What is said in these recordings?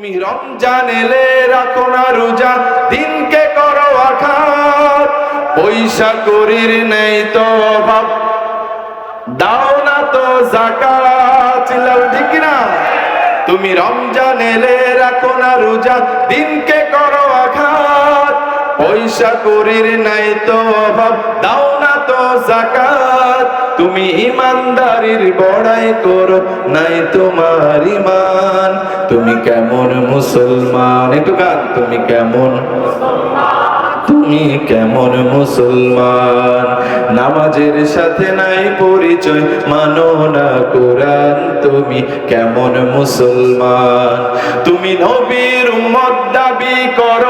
তুমি রমজান এলে রাখো না রোজা, দিনকে করো আঘাত। পয়সা করির নেই তো অভাব, দাও না তো জাকাত না তুমি রমজান এলে রাখো না রোজা, দিনকে করো আঘাত। পয়সা করির নাই তো অভাব, দাও না তো জাকাত তুমি ইমানদারির বড়াই করো, নাই তোমার ইমান। তুমি কেমন মুসলমান? একটু গান, তুমি কেমন? তুমি কেমন মুসলমান? নামাজের সাথে নাই পরিচয়, মানো না কোরআন। তুমি কেমন মুসলমান? তুমি নবীর উম্মত দাবি করো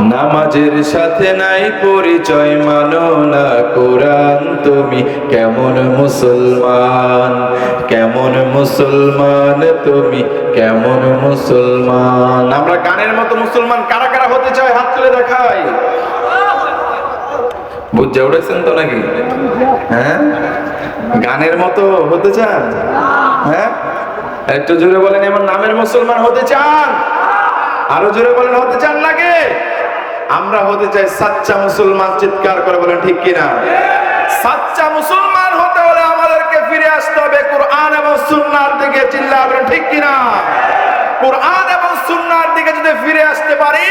নামাজের সাথে নাই পরিচয় মানো না কোরআন তুমি। কেমন মুসলমান কেমন মুসলমান তুমি, কেমন মুসলমান। আমরা গানের মতো মুসলমান কারা কারা হতে চায়? হাত তুলে দেখাই। বুঝে উঠেছেন তো নাকি? হ্যাঁ? গানের মতো হতে চান? হ্যাঁ? একটু জোরে বলেন, এমন নামের মুসলমান হতে চান? আরও জোরে বলেন, হতে চান নাকি? আমরা হতে চাই সাচ্চা মুসলমান চিৎকার করে বলেন ঠিক কিনা? সাচ্চা মুসলমান হতে হলে আমাদেরকে ফিরে আসতে হবে কোরআন এবং সুন্নার দিকে, চিল্লা বলেন ঠিক কিনা? কোরআন এবং সুন্নার দিকে যদি ফিরে আসতে পারি,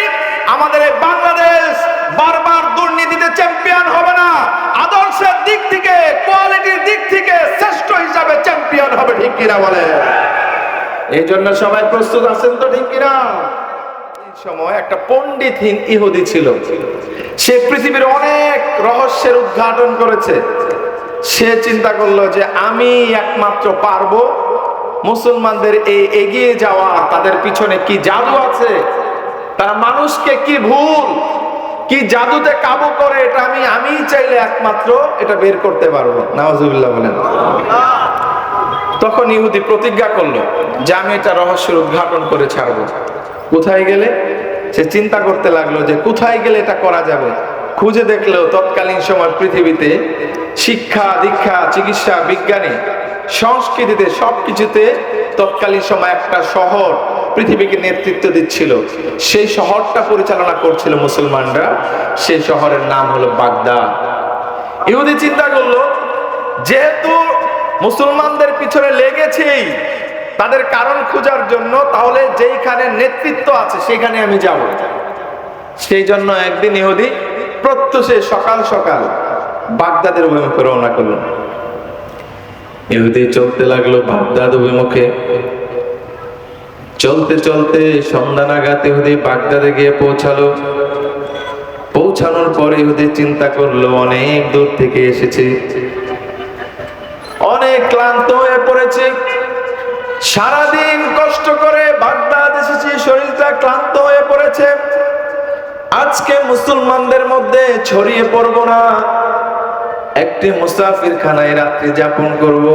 আমাদের এই বাংলাদেশ বারবার দুর্নীতিতে চ্যাম্পিয়ন হবে না। আদর্শের দিক থেকে, কোয়ালিটির দিক থেকে শ্রেষ্ঠ হিসাবে চ্যাম্পিয়ন হবে ঠিক কিনা বলে এই জন্য সবাই প্রস্তুত আছেন তো ঠিক কিনা? সময় একটা পণ্ডিতহীন ইহুদি ছিল। সে পৃথিবীর অনেক রহস্যের উদ্ঘাটন করেছে। সে চিন্তা করল যে আমি একমাত্র পারব। মুসলমানদের এই এগিয়ে যাওয়া, তাদের পিছনে কি জাদু আছে? তারা মানুষকে কি ভুল, কি জাদুতে কাবু করে, এটা আমি আমি চাইলে একমাত্র এটা বের করতে পারব। নওয়াজুবিল্লাহ বলেন। তখন ইহুদি প্রতিজ্ঞা করল যে আমি এটা রহস্যের উদ্ঘাটন করে ছাড়বো। কোথায় গেলে? সে চিন্তা করতে লাগল যে কোথায় গেলে এটা করা যাবে? খুঁজে দেখল তৎকালীন সময় পৃথিবীতে শিক্ষা, দীক্ষা, চিকিৎসা, বিজ্ঞানী, সংস্কৃতিতে সবকিছুতে তৎকালীন সময় একটা শহর পৃথিবীকে নেতৃত্ব দিচ্ছিল। সেই শহরটা পরিচালনা করছিল মুসলমানরা। সেই শহরের নাম হলো বাগদাদ। ইহুদি চিন্তা করল, যেহেতু মুসলমানদের পিছনে লেগেছেই তাদের কারণ খোঁজার জন্য তাহলে যেইখানে নেতৃত্ব আছে সেখানে আমি যাব। সেই জন্য একদিন ইহুদি প্রত্যুষে সকাল সকাল বাগদাদের অভিমুখে রওনা করল। ইহুদি চলতে লাগল বাগদাদ অভিমুখে। চলতে চলতে সন্ধ্যা নাগাদ ইহুদি বাগদাদে গিয়ে পৌঁছালো। পৌঁছানোর পরে ইহুদি চিন্তা করল, অনেক দূর থেকে এসেছে। অনেক ক্লান্ত হয়ে পড়েছে। সারাদিন কষ্ট করে বাগদাদ এসেছি শরীরটা ক্লান্ত হয়ে পড়েছে, আজকে মুসলমানদের মধ্যে ছড়িয়ে পড়ব না। একটি মুসাফির খানায় রাত্রি যাপন করব।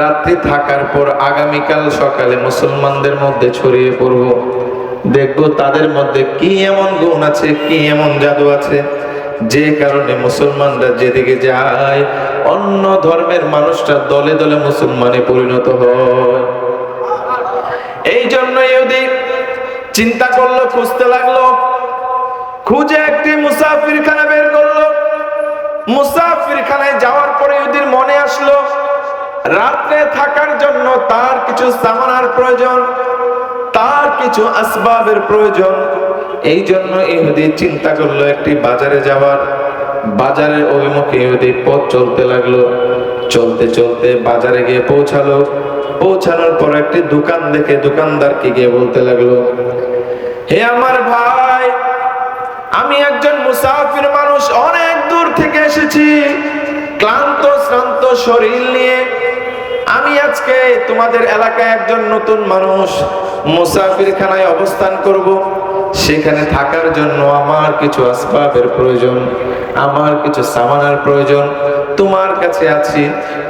রাত্রি থাকার পর আগামীকাল সকালে মুসলমানদের মধ্যে ছড়িয়ে পড়ব। দেখব তাদের মধ্যে কি এমন গুণ আছে, কি এমন জাদু আছে। যে কারণে মুসলমানরা যেদিকে যায়, অন্য ধর্মের মানুষরা দলে দলে মুসলমানে পরিণত হয়। এই জন্য ইহুদি চিন্তা করল, খুঁজতে লাগল। খুঁজে একটি মুসাফির খানা বের করল। মুসাফির খানায় যাওয়ার পরে ইহুদির মনে আসলো, রাত্রে থাকার জন্য তার কিছু সামানার প্রয়োজন, তার কিছু আসবাবের প্রয়োজন। এই জন্য ইহুদি চিন্তা করল, একটি বাজারে যাওয়ার। বাজারের অভিমুখে ইহুদি পথ চলতে লাগল। চলতে চলতে বাজারে গিয়ে পৌঁছালো। পৌঁছানোর পর একটি দোকান দেখে দোকানদারকে গিয়ে বলতে লাগল, হে আমার ভাই, আমি একজন মুসাফির মানুষ, অনেক দূর থেকে এসেছি। ক্লান্ত, শ্রান্ত শরীর নিয়ে আমি আজকে তোমাদের এলাকায় একজন নতুন মানুষ মুসাফির খানায় অবস্থান করব। সেখানে থাকার জন্য আমার কিছু আসবাবের প্রয়োজন, আমার কিছু সামানার প্রয়োজন। তোমার কাছে আছি,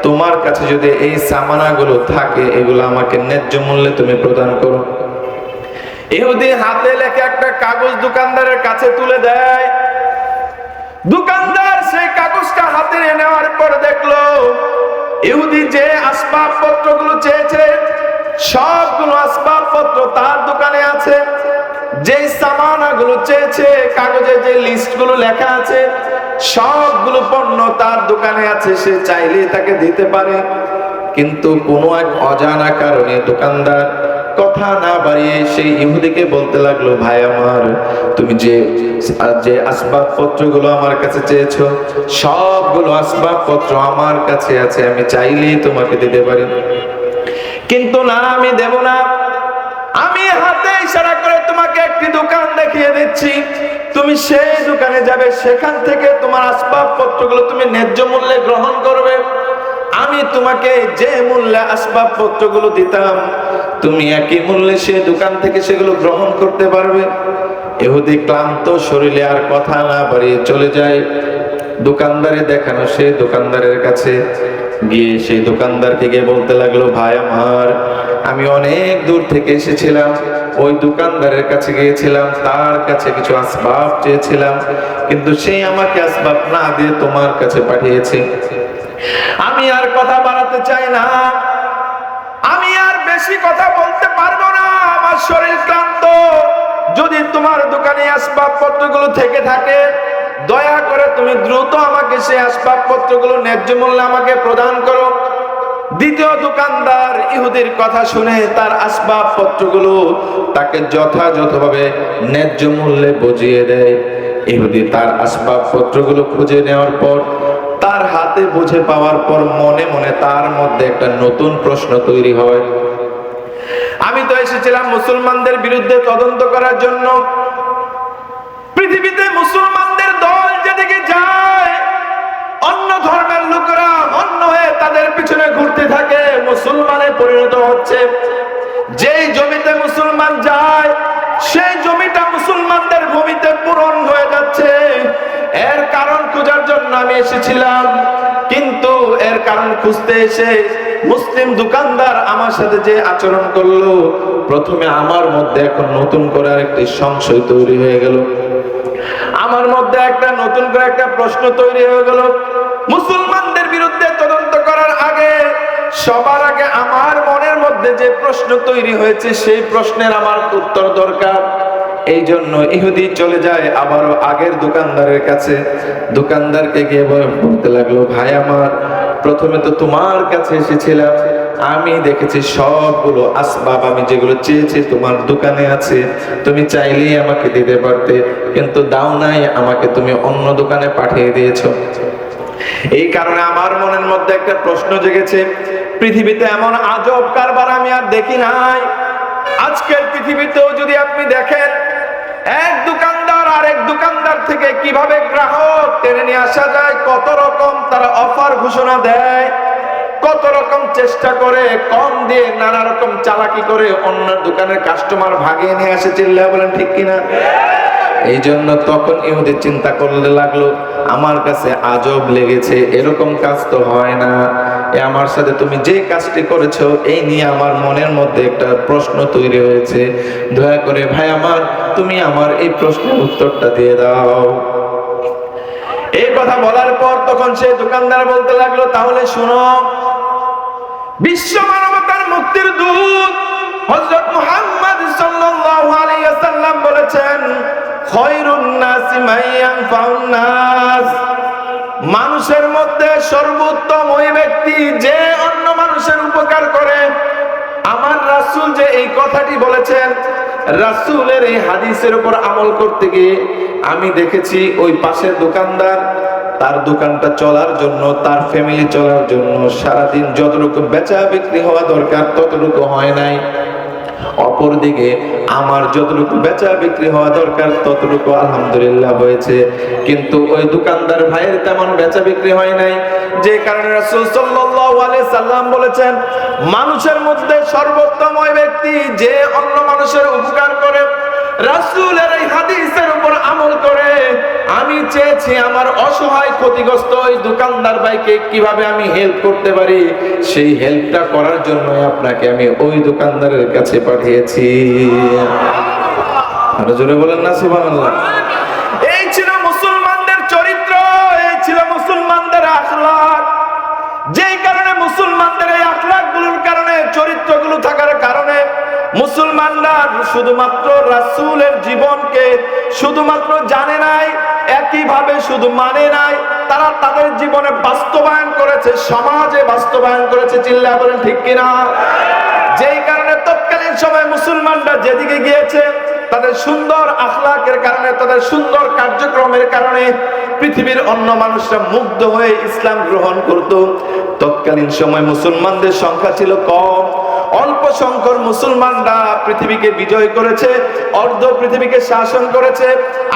তোমার কাছে যদি এই সামানাগুলো থাকে, এগুলো আমাকে ন্যায্য মূল্যে তুমি প্রদান করো। ইহুদি হাতে লেখে একটা কাগজ দোকানদারের কাছে তুলে দেয়। দোকানদার সেই কাগজটা হাতে নেওয়ার পর দেখল, ইহুদি যে আসবাবপত্রগুলো চেয়েছে, সবগুলো আসবাবপত্র তার দোকানে আছে। যে সামানাগুলো চেয়েছে কাগজে যে লিস্টগুলো লেখা আছে, সবগুলো পণ্য তার দোকানে আছে, সে চাইলে তাকে দিতে পারে। কিন্তু কোনো এক অজানা কারণে দোকানদার কথা না বাড়িয়ে সেই ইহুদিকে বলতে লাগল, ভাই আমার, তুমি যে যে আসবাবপত্রগুলো আমার কাছে চেয়েছো, সবগুলো আসবাবপত্র আমার কাছে আছে, আমি চাইলেই তোমাকে দিতে পারি। কিন্তু না, আমি দেব না। আমি হাতে ইশারা করে তোমাকে একটি দোকান দেখিয়ে দিচ্ছি। তুমি সেই দোকানে যাবে, সেখান থেকে তোমার আসবাবপত্রগুলো তুমি ন্যায্য মূল্যে গ্রহণ করবে। আমি তোমাকে যে মূল্যে আসবাবপত্রগুলো দিতাম, তুমি একই মূল্যে সে দোকান থেকে সেগুলো গ্রহণ করতে পারবে। এহুদি ক্লান্ত শরীরে আর কথা না বাড়িয়ে চলে যায়। দোকানদারে দেখানো সে দোকানদারের কাছে গিয়ে সেই দোকানদারকে গিয়ে বলতে লাগল, ভাই আমার আমি অনেক দূর থেকে এসেছিলাম, ওই দোকানদারের কাছে গিয়েছিলাম, তার কাছে কিছু আসবাব চেয়েছিলাম, কিন্তু সেই আমাকে আসবাব না দিয়ে তোমার কাছে পাঠিয়েছে। আমি আর কথা বাড়াতে চাই না। আমি আর বেশি কথা বলতে পারব না, আমার শরীর ক্লান্ত। যদি তোমার দোকানে আসবাবপত্রগুলো থেকে থাকে, দয়া করে তুমি দ্রুত আমাকে সেই আসবাবপত্রগুলো ন্যায্য মূল্যে আমাকে প্রদান করো। দ্বিতীয় দোকানদার ইহুদির কথা শুনে তার আসবাবপত্রগুলো তাকে যথাযথভাবে ন্যায্য মূল্যে বুঝিয়ে দেয়। ইহুদি তার আসবাবপত্রগুলো খুঁজে নেওয়ার পর, তার হাতে বুঝে পাওয়ার পর মনে মনে তার মধ্যে একটা নতুন প্রশ্ন তৈরি হয়। আমি তো এসেছিলাম মুসলমানদের বিরুদ্ধে তদন্ত করার জন্য। পৃথিবীতে মুসলমানদের দল যেদিকে যায়, অন্য ধর্মের লোকেরা অন্য হয়ে তাদের পিছনে ঘুরতে থাকে, মুসলমানে পরিণত হচ্ছে। যেই জমিতে মুসলমান যায়, সেই জমিটা মুসলমানদের ভূমিতে পূরণ হয়ে যাচ্ছে। এর কারণ খোঁজার জন্য আমি এসেছিলাম, কিন্তু এর কারণ খুঁজতে এসে মুসলিম দোকানদার আমার সাথে যে আচরণ করল, প্রথমে আমার মধ্যে এখন নতুন করে একটি সংশয় তৈরি হয়ে গেল। আমার মধ্যে একটা নতুন করে একটা প্রশ্ন তৈরি হয়ে গেল। মুসলমানদের বিরুদ্ধে তদন্ত করার আগে, সবার আগে আমার মনের মধ্যে যে প্রশ্ন তৈরি হয়েছে, সেই প্রশ্নের আমার উত্তর দরকার। এই জন্য ইহুদি চলে যায় আবারও আগের দোকানদারের কাছে। দোকানদারকে গিয়ে বলতে লাগল, ভাই আমার, প্রথমে তো তোমার কাছে এসেছিলাম। আমি দেখেছি সবগুলো আসবাব, আমি যেগুলো চেয়েছি তোমার দোকানে আছে। তুমি চাইলেই আমাকে দিতে পারতে, কিন্তু দাও নাই, আমাকে তুমি অন্য দোকানে পাঠিয়ে দিয়েছ। এই কারণে আমার মনের মধ্যে একটা প্রশ্ন জেগেছে, পৃথিবীতে এমন আজব কারবার আমি আর দেখি নাই। আজকের পৃথিবীতেও যদি আপনি দেখেন, এক দোকানদার আর এক দোকানদার থেকে কীভাবে গ্রাহক টেনে নিয়ে আসা যায়, কত রকম তারা অফার ঘোষণা দেয়, কত রকম চেষ্টা করে কম দিয়ে নানা রকম চালাকি করে অন্য দোকানের কাস্টমার ভাগিয়ে নিয়ে আসে চিল্লা বলেন ঠিক কিনা? এই জন্য তখন ইহুদি চিন্তা করতে লাগল, আমার কাছে আজব লেগেছে, এরকম কাজ তো হয় না। আমার সাথে তুমি যে কাজটি করেছ, এই নিয়ে আমার মনের মধ্যে একটা প্রশ্ন তৈরি হয়েছে। দয়া করে ভাই আমার, তুমি আমার এই প্রশ্নের উত্তরটা দিয়ে দাও। এই কথা বলার পর তখন সে দোকানদার বলতে লাগল, তাহলে শোনো বিশ্ব মানবতার মুক্তির দূত হযরত মুহাম্মদ সাল্লাল্লাহু আলাইহি ওয়াসাল্লাম বলেছেন মানুষের মধ্যে সর্বোত্তম ওই ব্যক্তি যে অন্য মানুষের উপকার করে। আমার রাসূল যে এই কথাটি বলেছেন, রাসূলের এই হাদিসের উপর আমল করতে গিয়ে আমি দেখেছি ওই পাশের দোকানদার, তার দোকানটা চলার জন্য, তার ফ্যামিলি চলার জন্য সারাদিন যতটুকু বেচা বিক্রি হওয়া দরকার ততটুকু হয় নাই। অপরদিকে আমার যতটুকু বেচা বিক্রি হওয়া দরকার, ততটুকু আলহামদুলিল্লাহ হয়েছে। কিন্তু ওই দোকানদার ভাইয়ের তেমন বেচা বিক্রি হয় নাই। যে কারণে রাসূল সাল্লাল্লাহু আলাইহি সাল্লাম বলেছেন, মানুষের মধ্যে সর্বোত্তম ওই ব্যক্তি যে অন্য মানুষের উপকার করে রাসূলের এই হাদিসের উপর আমল করে, আমি চেয়েছি আমার অসহায় ক্ষতিগ্রস্ত ওই দোকানদার ভাইকে কীভাবে আমি হেল্প করতে পারি? সেই হেল্পটা করার জন্য আপনাকে আমি ওই দোকানদারের কাছে পাঠিয়েছি। আরও জোরে বলেন না, সুবহানাল্লাহ। এই ছিল মুসলমানদের চরিত্র, এই ছিল মুসলমানদের আখলাক। যেই কারণে মুসলমানদের এই আখলাকগুলোর কারণে চরিত্রগুলো থাকার কারণে মুসলমানরা শুধুমাত্র রাসূলের জীবনকে শুধুমাত্র জানে নাই, একইভাবে শুধু মানে নাই, তারা তাদের জীবনে বাস্তবায়ন করেছে, সমাজে বাস্তবায়ন করেছে চিল্লা বলেন ঠিক কিনা? যেই কারণে তৎকালীন সময় মুসলমানরা যেদিকে গিয়েছে, তাদের সুন্দর আখলাকের কারণে, তাদের সুন্দর কার্যক্রমের কারণে পৃথিবীর অন্য মানুষরা মুগ্ধ হয়ে ইসলাম গ্রহণ করত। তৎকালীন সময় মুসলমানদের সংখ্যা ছিল কম সংখ্যক মুসলমানরা পৃথিবীকে বিজয় করেছে, অর্ধ পৃথিবীকে শাসন করেছে।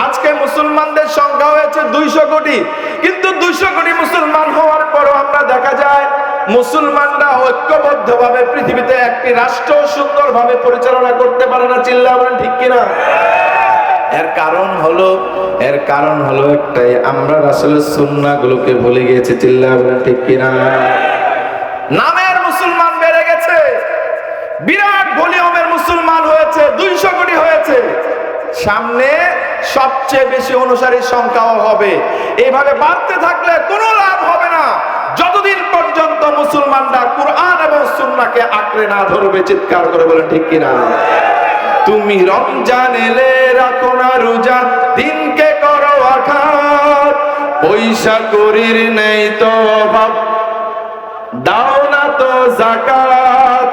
আজকে মুসলমানদের সংখ্যা হয়েছে দুইশো কোটি। কিন্তু দুইশো কোটি মুসলমান হওয়ার পরও আমরা দেখা যায়, মুসলমানরা ঐক্যবদ্ধভাবে পৃথিবীতে একটি রাষ্ট্র সুন্দরভাবে পরিচালনা করতে পারে না, চিল্লা বলেন ঠিক কিনা? এর কারণ হলো, এর কারণ হলো একটাই, আমরা আসলে সুন্না গুলোকে ভুলে গিয়েছি, চিল্লা বলেন ঠিক কিনা? গেছে বিরাট ভলিউমের মুসলমান হয়েছে, দুইশো কোটি হয়েছে। সামনে সবচেয়ে বেশি অনুসারীর সংখ্যাও হবে। এইভাবে বাড়তে থাকলে কোনো লাভ হবে না। যতদিন পর্যন্ত মুসলমানরা কুরআন এবং সুন্নাহকে আঁকড়ে না ধরবে, চিৎকার করে বলেন, ঠিক কিনা? তুমি রমজান এলে রাখো না রোজা, দিনকে করো আঘাত। পয়সা করির নেই তো অভাব। দাও না তো জাকাত।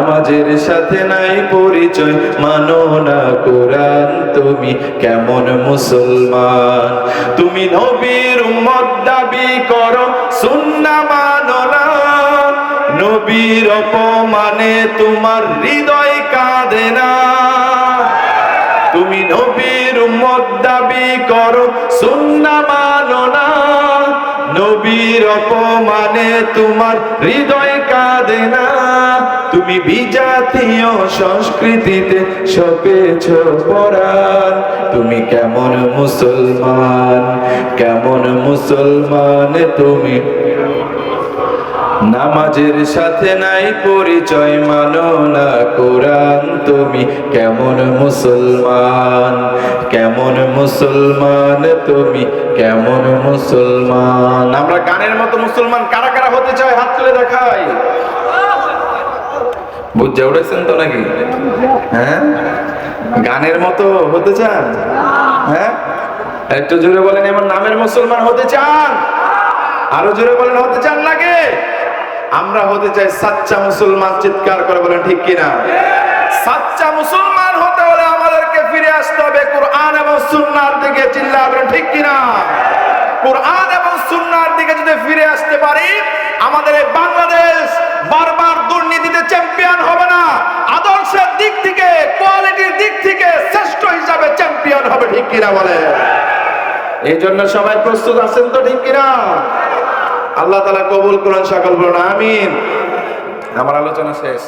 নামাজের সাথে নাই পরিচয়, মানো না কোরআন। তুমি কেমন মুসলমান? তুমি নবীর উম্মত দাবি করো, সুন্না মানো না। নবীর অপমানে তোমার হৃদয় কাঁদে না। তুমি নবীর উম্মত দাবি করো, সুন্না মানো না। নবীর অপমানে তোমার হৃদয় কাঁদে না। তুমি বিজাতীয় সংস্কৃতিতে সপেছ পরাণ। তুমি কেমন মুসলমান কেমন মুসলমান তুমি? নামাজের সাথে নাই পরিচয়, মানো না কোরআন তুমি। কেমন মুসলমান কেমন মুসলমান তুমি? কেমন মুসলমান? আমরা গানের মতো মুসলমান কারা কারা হতে চাই হাত তুলে দেখাই। বুঝে উঠেছেন তো নাকি? হ্যাঁ? গানের মতো হতে চান? হ্যাঁ? একটু জোরে বলেন এমন নামের মুসলমান হতে চান? আরও জোরে বলেন, হতে চান নাকি? আমরা হতে চাই সাচ্চা মুসলমান, চিৎকার করে বলেন, ঠিক কিনা? সাচ্চা মুসলমান হতে হলে আমাদেরকে ফিরে আসতে হবে, কোরআন এবং সুন্নার দিকে চিল্লা ঠিক কিনা কোরআন এবং সুন্নার দিকে যদি ফিরে আসতে পারি আমাদের এই বাংলাদেশ বারবার দুর্নীতিতে চ্যাম্পিয়ন হবে না আদর্শের দিক থেকে কোয়ালিটির দিক থেকে শ্রেষ্ঠ হিসাবে চ্যাম্পিয়ন হবে, ঠিক কিনা বলে এই জন্য সবাই প্রস্তুত আছেন তো, ঠিক কিনা? আল্লাহ তালা কবুল করুন, সকল বলুন, আমিন। আমার আলোচনা শেষ।